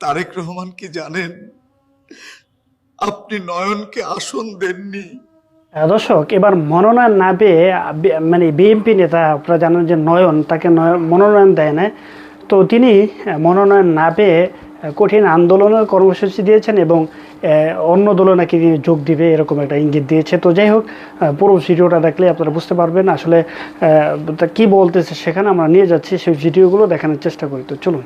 তারেক রহমান কি জানেন? আপনি নয়নকে আসন দেননি। দর্শক, এবার মনোনয়ন না পেয়ে মানে বিএনপি নেতা, আপনারা জানেন যে নয়ন, তাকে নয়- মনোনয়ন দেয় না। তো তিনি মনোনয়ন না পেয়ে কঠিন আন্দোলনের কর্মসূচি দিয়েছেন এবং অন্য দলে নাকি যোগ দিবে, এরকম একটা ইঙ্গিত দিয়েছে। তো যাই হোক পুরো ভিডিওটা দেখলে আপনারা বুঝতে পারবেন আসলে কি বলতেছে সেখানে আমরা নিয়ে যাচ্ছি সেই ভিডিওগুলো দেখানোর চেষ্টা করি। তো চলুন।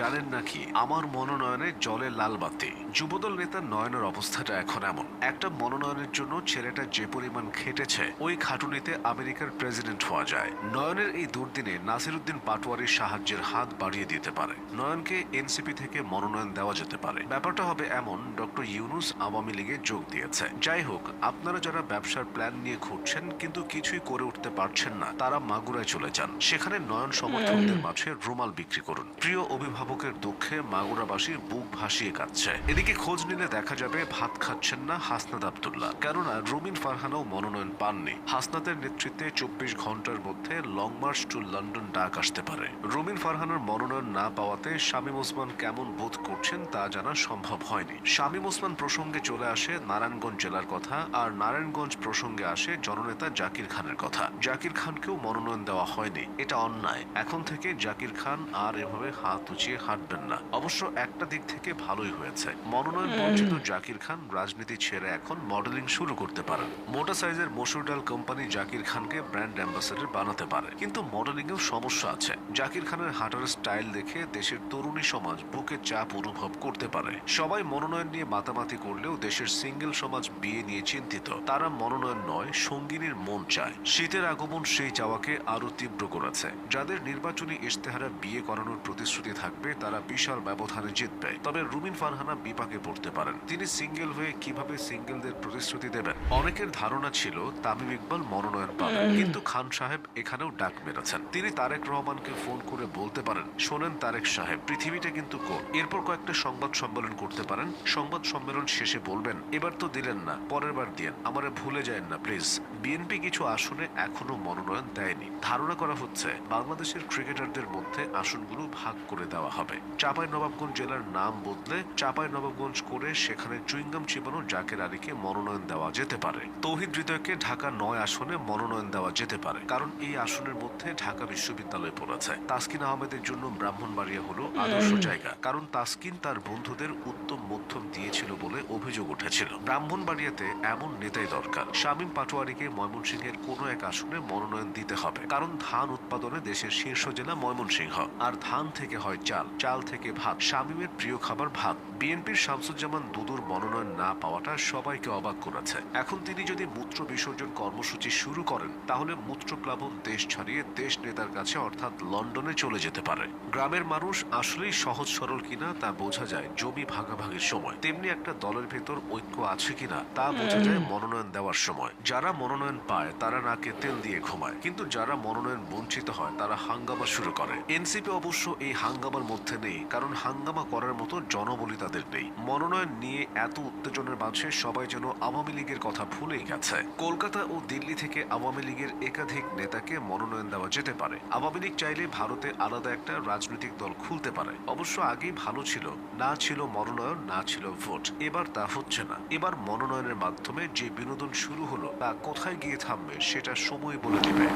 জানেন নাকি? আমার মনোনয়নে জলে লাল বাতি। যুবদল নেতা নয়নের অবস্থাটা এখন এমন। একটা মনোনয়নের জন্য ছেলেটা যে পরিমাণ খেটেছে ওই খাটুনিতে আমেরিকার প্রেসিডেন্ট হওয়া যায়। নয়নের এই দুর্দিনে নাসিরুদ্দিন পাটোয়ারির সাহায্যের হাত বাড়িয়ে দিতে পারে। নয়নকে এনসিপি থেকে মনোনয়ন দেওয়া যেতে পারে। ব্যাপারটা হবে এমন ডক্টর ইউনুস আওয়ামী লীগে যোগ দিয়েছে। যাই হোক আপনারা যারা ব্যবসার প্ল্যান নিয়ে ঘুরছেন কিন্তু কিছুই করে উঠতে পারছেন না তারা মাগুরায় চলে যান। সেখানে নয়ন সমর্থকদের মাঝে রুমাল বিক্রি করুন। প্রিয় অভিভাবকের দুঃখে মাগুরাবাসীর বুক ভাসিয়ে কাঁদছে। এদিকে খোঁজ নিলে দেখা যাবে ভাত খাচ্ছেন না হাসনাদ আবদুল্লাহ। কেননা রুমিন ফারহানাও মনোনয়ন পাননি। হাসনাতের নেতৃত্বে চব্বিশ ঘণ্টার মধ্যে লং মার্চ টু লন্ডন ডাক আসতে পারে। রুমিন ফারহানার মনোনয়ন না পাওয়াতে শামীম ওসমান কেমন বোধ করছেন তা জানা সম্ভব হয়নি। শামীম ওসমান প্রসঙ্গে চলে আসে নারায়ণগঞ্জ জেলার কথা, আর নারায়ণগঞ্জ প্রসঙ্গে আসে জননেতা জাকির খানের কথা। জাকির খানকেও মনোনয়ন দেওয়া হয়নি। এটা অন্যায়। এখন থেকে জাকির খান আর এভাবে হাত উঁচিয়ে হাঁটবেন না। অবশ্য একটা দিক থেকে ভালোই হয়েছে। মনোনয়ন বঞ্চিত জাকির খান রাজনীতি ছেড়ে এখন মডেলিং শুরু করতে পারেন। মোটা সাইজের মসুর ডাল কোম্পানি জাকির খানকে ব্র্যান্ড অ্যাম্বাসেডর বানাতে পারে। কিন্তু মডেলিং এও সমস্যা আছে। জাকির খানের হাঁটার স্টাইল দেখে দেশের তরুণী সমাজ বুকে চাপ অনুভব করতে পারে। সবাই মনোনয়ন নিয়ে মাতামাতি করলেও দেশের সিঙ্গেল সমাজ বিয়ে নিয়ে চিন্তিত। তারা মনোনয়ন নয় সঙ্গিনীর মন চায়। শীতের আগমন সেই চাওয়াকে আরও তীব্র করেছে। যাদের নির্বাচনী ইশতেহারে বিয়ে করানোর প্রতিশ্রুতি থাকবে তারা বিশাল ব্যবধানে জিতবে তবে রুমিন ফারহানা বিপাকে পড়তে পারেন। তিনি সিঙ্গেল হয়ে কীভাবে সিঙ্গেলদের প্রতিশ্রুতি দেবেন? অনেকের ধারণা ছিল তামিম ইকবাল মনোনয়ন পাবেন। কিন্তু খান সাহেব এখানেও ডাক মেরেছেন। তিনি তারেক রহমানকে ফোন করে বলতে পারেন শোনেন তারেক সাহেব পৃথিবীটা কিন্তু কোন? এরপর কয়েকটা সংবাদ সম্মেলন করতে পারেন। সংবাদ সম্মেলন শেষে বলবেন এবার তো দিলেন না পরের বার দিয়েন। আমারে ভুলে যায় না প্লিজ। বিএনপি কিছু আসনে এখনও মনোনয়ন দেয়নি। ধারণা করা হচ্ছে বাংলাদেশের ক্রিকেটারদের মধ্যে আসনগুলো ভাগ করে দেওয়া হবে। চাপাই নবাবগঞ্জ জেলার নাম বদলে চাপাই নবাবগঞ্জ করে সেখানে চুইংগাম চিবানো জাকের আলীকে মনোনয়ন দেওয়া যেতে পারে। তৌহিদ হৃদয়কে ঢাকা নয় আসনে মনোনয়ন দেওয়া যেতে পারে কারণ এই আসনের মধ্যে ঢাকা বিশ্ববিদ্যালয় পড়েছে। তাসকিন আহমেদের জন্য ব্রাহ্মণবাড়িয়া হলো আদর্শ জায়গা কারণ তাসকিন তার বন্ধুদের উত্তম মধ্যম দিয়েছিল বলে অভিযোগ উঠেছিল। ব্রাহ্মণবাড়িয়াতে এমন নেতাই দরকার শামীম পাটোয়ারিকে ময়মনসিংহের কোনো এক আসনে মনোনয়ন দিতে হবে কারণ ধান উৎপাদনে দেশের শীর্ষ জেলা ময়মনসিংহ। আর ধান থেকে হয় চাল চাল থেকে ভাত। শামীমের প্রিয় খাবার ভাত। বিএনপির শামসুজ্জামান দুদুর মনোনয়ন না পাওয়াটা সবাইকে অবাক করেছে। এখন তিনি যদি মূত্র বিসর্জন কর্মসূচি শুরু করেন তাহলে মূত্রপ্লাবন দেশ ছাড়িয়ে দেশ নেতার কাছে অর্থাৎ লন্ডনে চলে যেতে পারে। গ্রামের মানুষ আসলেই সহজ সরল কিনা তা বোঝা যায় জমি ভাগাভাগির সময়। তেমনি একটা দলের ভেতর ঐক্য আছে কিনা তা বোঝা যায় মনোনয়ন দেওয়ার সময়। যারা মনোনয়ন পায় তারা নাকে তেল দিয়ে ঘুমায়। কিন্তু যারা মনোনয়ন বঞ্চিত হয় তারা হাঙ্গামা শুরু করে এনসিপি অবশ্য এই হাঙ্গামার মধ্যে নেই, কারণ হাঙ্গামা করার মতো জনবলি তাদের নেই। মনোনয়ন নিয়ে এত উত্তেজনার মাঝে সবাই যেন আওয়ামী লীগের কথা ভুলেই গেছে। কলকাতা ও দিল্লি থেকে আওয়ামী লীগের একাধিক নেতাকে মনোনয়ন দেওয়া যেতে পারে। আওয়ামী লীগ চাইলে ভারতে আলাদা একটা রাজনৈতিক দল খুলতে পারে। অবশ্য আগেই ভালো ছিল, না ছিল মনোনয়ন, না ছিল ভোট। এবার তা হচ্ছে না। এবার মনোনয়নের মাধ্যমে যে বিনোদন শুরু হলো, তা কোথায় গিয়ে থামবে, সেটা সময় বলে দেবে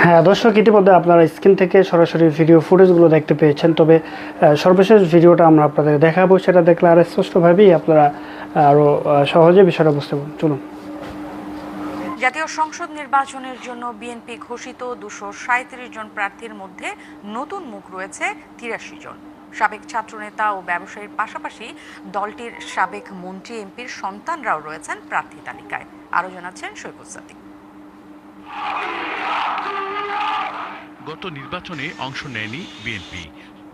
হ্যাঁ দর্শক, ইতিমধ্যে আপনারা স্ক্রিন থেকে সরাসরি ভিডিও ফুটেজগুলো দেখতে পেয়েছেন। তবে সর্বশেষ ভিডিওটা আমরা আপনাদের দেখাবো, সেটা দেখলে আর স্পষ্টভাবেই আপনারা আরও সহজে বিষয়টা বুঝতে পারবেন। চলুন। জাতীয় সংসদ নির্বাচনের জন্য বিএনপি ঘোষিত দুশো সাঁত্রিশ জন প্রার্থীর মধ্যে নতুন মুখ রয়েছে তিরাশি জন। সাবেক ছাত্রনেতা ও ব্যবসায়ীর পাশাপাশি দলটির সাবেক মন্ত্রী এমপির সন্তানরাও রয়েছেন প্রার্থী তালিকায়। আরও জানাচ্ছেন সৈকত সাদিক। গত নির্বাচনে অংশ নেয়নি বিএনপি।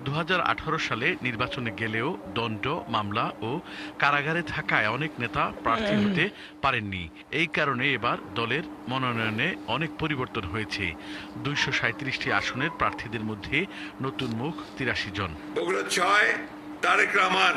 দু হাজার আঠারো সালে নির্বাচনে গেলেও দণ্ড মামলা ও কারাগারে থাকায় অনেক নেতা প্রার্থী হতে পারেননি। এই কারণে এবার দলের মনোনয়নে অনেক পরিবর্তন হয়েছে। দুইশো সাঁত্রিশটি আসনের প্রার্থীদের মধ্যে নতুন মুখ তিরাশি জন। বগুড়া ছয় তারেক রহমান।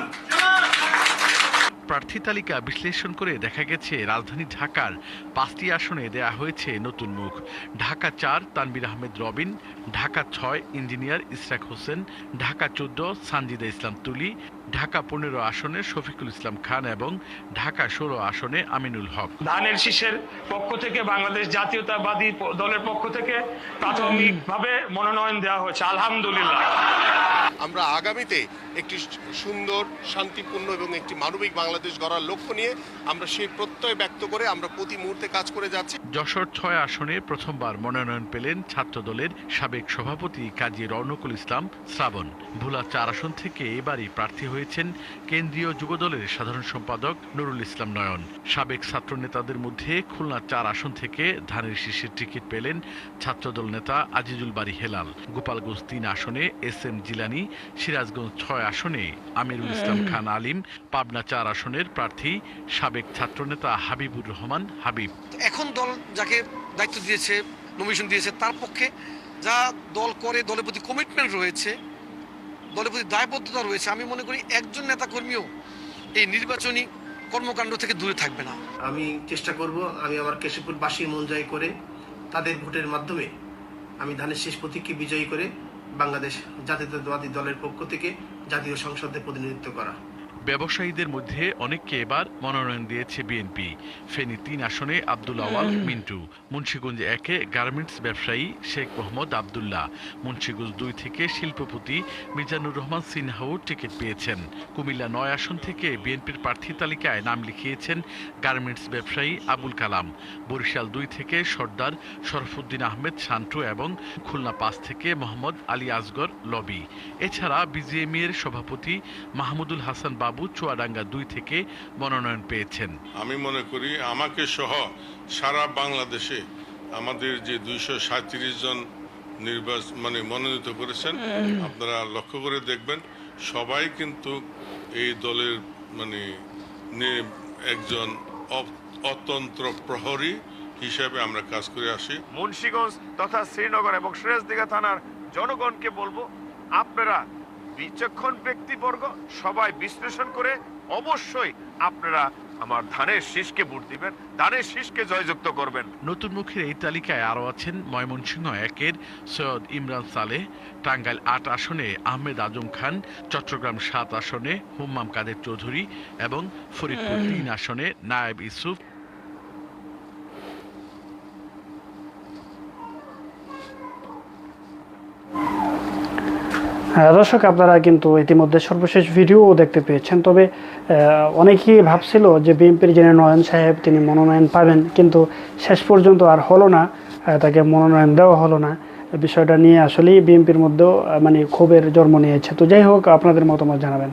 প্রার্থী তালিকা বিশ্লেষণ করে দেখা গেছে, রাজধানী ঢাকার পাঁচটি আসনে দেয়া হয়েছে নতুন মুখ। ঢাকা চার তানবির আহমেদ রবিন, ঢাকা ছয়, ইঞ্জিনিয়ার ইসরাক হোসেন, ঢাকা চোদ্দ, সানজিদা ইসলাম তুলি ঢাকা পনেরো আসনে শফিকুল ইসলাম খান এবং ঢাকা ষোলো আসনে আমিনুল হক। ধানের শীষের পক্ষ থেকে বাংলাদেশ জাতীয়তাবাদী দলের পক্ষ থেকে প্রাথমিকভাবে মনোনয়ন দেওয়া হয়েছে। আলহামদুলিল্লাহ। আমরা আগামীতে একটি সুন্দর শান্তিপূর্ণ এবং একটি মানবিক বাংলাদেশ গড়ার লক্ষ্য নিয়ে আমরা সেই প্রত্যয় ব্যক্ত করে আমরা প্রতি মুহূর্তে কাজ করে যাচ্ছি। যশোর ছয় আসনে প্রথমবার মনোনয়ন পেলেন ছাত্রদলের সাবেক সভাপতি কাজী রৌনকুল ইসলাম শ্রাবণ। ভোলা চার আসন থেকে এবারই প্রার্থী হয়েছেন কেন্দ্রীয় যুবদলের সাধারণ সম্পাদক নুরুল ইসলাম নয়ন। সাবেক ছাত্র নেতাদের মধ্যে খুলনা চার আসন থেকে ধানের শীর্ষের টিকিট পেলেন ছাত্রদল নেতা আজিজুল বাড়ি হেলাল। গোপালগঞ্জ তিন আসনে এস এম জিলানি সিরাজগঞ্জ ছয় আসনে আমিরুল ইসলাম খান আলিম পাবনা চার আসনের প্রার্থী সাবেক ছাত্রনেতা হাবিবুর রহমান হাবিব। এখন দল যাকে দায়িত্ব দিয়েছে নমিশন দিয়েছে তার পক্ষে যা দল করে দলের প্রতি কমিটমেন্ট রয়েছে দলের প্রতি দায়বদ্ধতা রয়েছে। আমি মনে করি একজন নেতাকর্মীও এই নির্বাচনী কর্মকাণ্ড থেকে দূরে থাকবে না। আমি চেষ্টা করব, আমি আমার কেশবপুরবাসী মন জয় করে তাদের ভোটের মাধ্যমে আমি ধানের শেষ প্রতীককে বিজয়ী করে বাংলাদেশ জাতীয়তাবাদী দলের পক্ষ থেকে জাতীয় সংসদে প্রতিনিধিত্ব করা। ব্যবসায়ীদের মধ্যে অনেককে এবার মনোনয়ন দিয়েছে বিএনপি। ফেনী তিন আসনে আব্দুল আওয়াল মিন্টু। মুন্সীগঞ্জ একে গার্মেন্টস ব্যবসায়ী শেখ মোহাম্মদ আবদুল্লাহ। মুন্সীগঞ্জ দুই থেকে শিল্পপতি মিজানুর রহমান সিনহাও টিকিট পেয়েছেন। কুমিল্লা নয় আসন থেকে বিএনপির প্রার্থী তালিকায় নাম লিখিয়েছেন গার্মেন্টস ব্যবসায়ী আবুল কালাম। বরিশাল দুই থেকে সর্দার শরফুদ্দিন আহমেদ শান্টু এবং খুলনা পাঁচ থেকে মোহাম্মদ আলী আসগর লবি। এছাড়া বিজিএমই এর সভাপতি মাহমুদুল হাসান বাবু চুয়াডাঙ্গা দুই থেকে মনোনয়ন পেয়েছেন। আমি মনে করি আমাকে সহ সারা বাংলাদেশে আমাদের যে দুইশো সাঁত্রিশ জন নির্বাচন মানে মনোনীত করেছেন আপনারা লক্ষ্য করে দেখবেন সবাই কিন্তু এই দলের মানে একজন অ- অতন্ত্র প্রহরী হিসাবে আমরা কাজ করে আসি। মুন্সীগঞ্জ তথা শ্রীনগর এবং সিরাজদিঘা থানার জনগণকে বলব আপনারা বিচক্ষণ ব্যক্তিবর্গ সবাই বিশ্লেষণ করে অবশ্যই আপনারা আমার ধানের শীষকে ভোট দিবেন ধানের শীষকে জয়যুক্ত করবেন। নতুন মুখের এই তালিকায় আরও আছেন ময়মনসিংহ একের সৈয়দ ইমরান সালেহ টাঙ্গাইল আট আসনে আহমেদ আজম খান চট্টগ্রাম সাত আসনে হুম্মাম কাদের চৌধুরী এবং ফরিদপুর তিন আসনে নায়েব ইসুফ দর্শক, আপনারা কিন্তু ইতিমধ্যে সর্বশেষ ভিডিও দেখতে পেয়েছেন। তবে অনেকেই ভাবছিল যে বিএনপির যিনি নয়ন সাহেব, তিনি মনোনয়ন পাবেন, কিন্তু শেষ পর্যন্ত আর হলো না তাকে মনোনয়ন দেওয়া হলো না। বিষয়টা নিয়ে আসলেই বিএনপির মধ্যেও মানে ক্ষোভের জন্ম নিয়েছে। তো যাই হোক, আপনাদের মতামত জানাবেন।